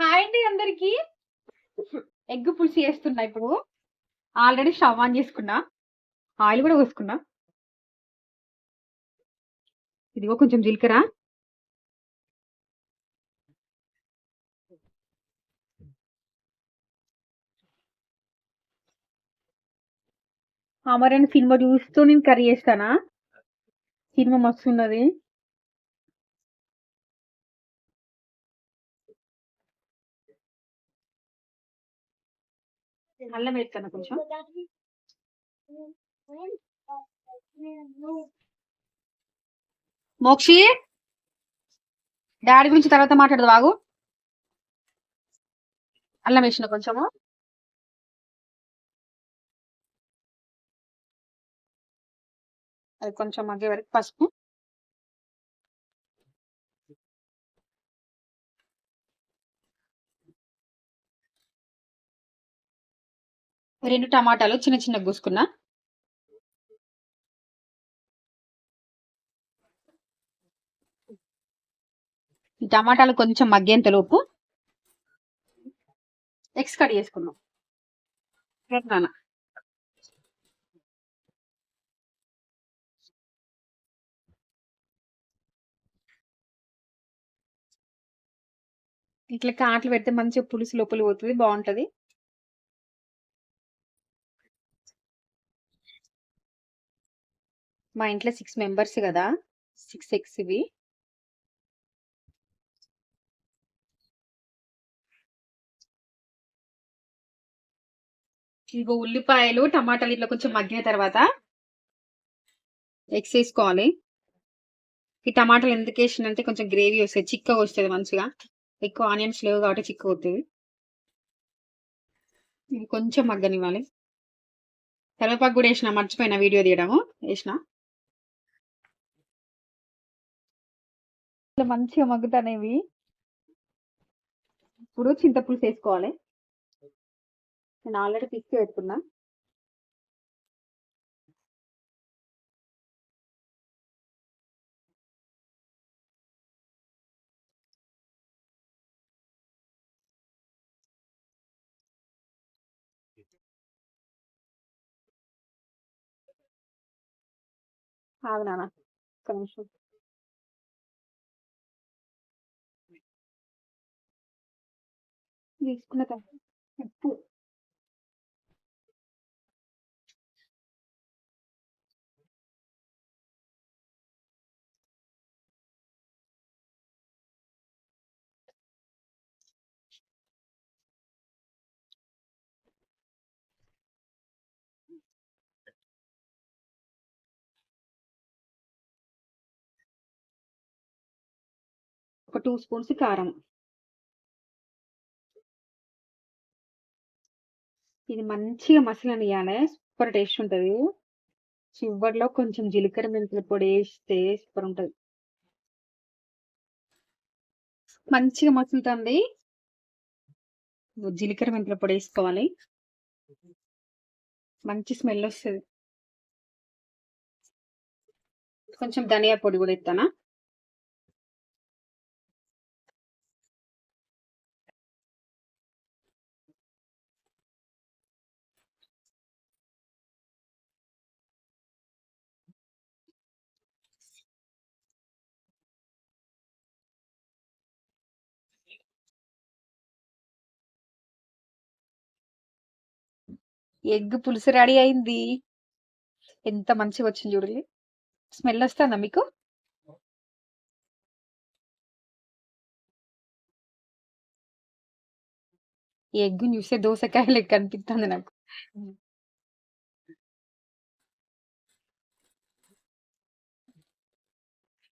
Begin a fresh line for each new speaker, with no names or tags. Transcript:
Hi అండి అందరికి. Egg పులుసు చేస్తున్నా ఇప్పుడు. ఆల్రెడీ స్టవ్ ఆన్ చేసుకున్నా. ఆయిల్ కూడా పోసుకున్నా. ఇదిగో కొంచెం జీలకర్ర. అమరన్ సినిమా చూస్తూ నేను కర్రీ చేస్తానా? సినిమా మస్తు ఉన్నది అల్లం వేస్తాను కొంచెం? మోక్షి? డాడీ గురించి తర్వాత మాట్లాడదు బాగు అల్లం వేసిన కొంచెము. అది కొంచెం మగ్గే వరకు పసుపు. రెండు టమాటాలు చిన్న చిన్న కోసుకున్నా టమాటాలు కొంచెం మగ్గేంత లోపు ఎగ్స్ కట్ చేసుకున్నాం. ఇట్లా కాట్లు పెడితే మంచిగా పులుసు లోపలి పోతుంది బాగుంటది. మా ఇంట్లో సిక్స్ మెంబర్స్ కదా. సిక్స్ ఎగ్స్ ఇవి. ఇగో ఉల్లిపాయలు టమాటాలు ఇట్లా కొంచెం మగ్గిన తర్వాత ఎగ్స్ వేసుకోవాలి. ఈ టమాటాలు ఎందుకు వేసిందంటే కొంచెం గ్రేవీ వస్తుంది చిక్కగా వస్తుంది మంచిగా. ఎక్కువ ఆనియన్స్ లేవు కాబట్టి చిక్కగా అవుతుంది ఇవి కొంచెం మగ్గనివ్వాలి. కరివేపాకు కూడా వేసిన మర్చిపోయిన వీడియో తీయడము వేసిన. ఇట్లా మంచిగా మగ్గుతానేవి. ఇప్పుడు చింతపులుసు వేసుకోవాలి. నేను ఆల్రెడీ పిక్కి పెట్టుకున్నా ఆగు నాన్న ఒక నిమిషం. తీసుకున్న తర్వాత ఉప్పు ఒక టూ స్పూన్స్ కారం. ఇది మంచిగా మసలనియాలి సూపర్ టేస్ట్ ఉంటుంది. చివరిలో కొంచెం జీలకర్ర మెంతుల పొడి వేస్తే సూపర్ ఉంటుంది. మంచిగా మసులుతుంది. జీలకర్ర మెంతుల పొడి వేసుకోవాలి. మంచి స్మెల్ వస్తుంది. కొంచెం ధనియా పొడి కూడా ఇస్తానా ఎగ్ పులుసు రెడీ అయింది. ఎంత మంచిగా వచ్చింది చూడండి స్మెల్ వస్తుందా మీకు? ఎగ్ చూస్తే దోసకాయ లెక్క అనిపిస్తుంది నాకు.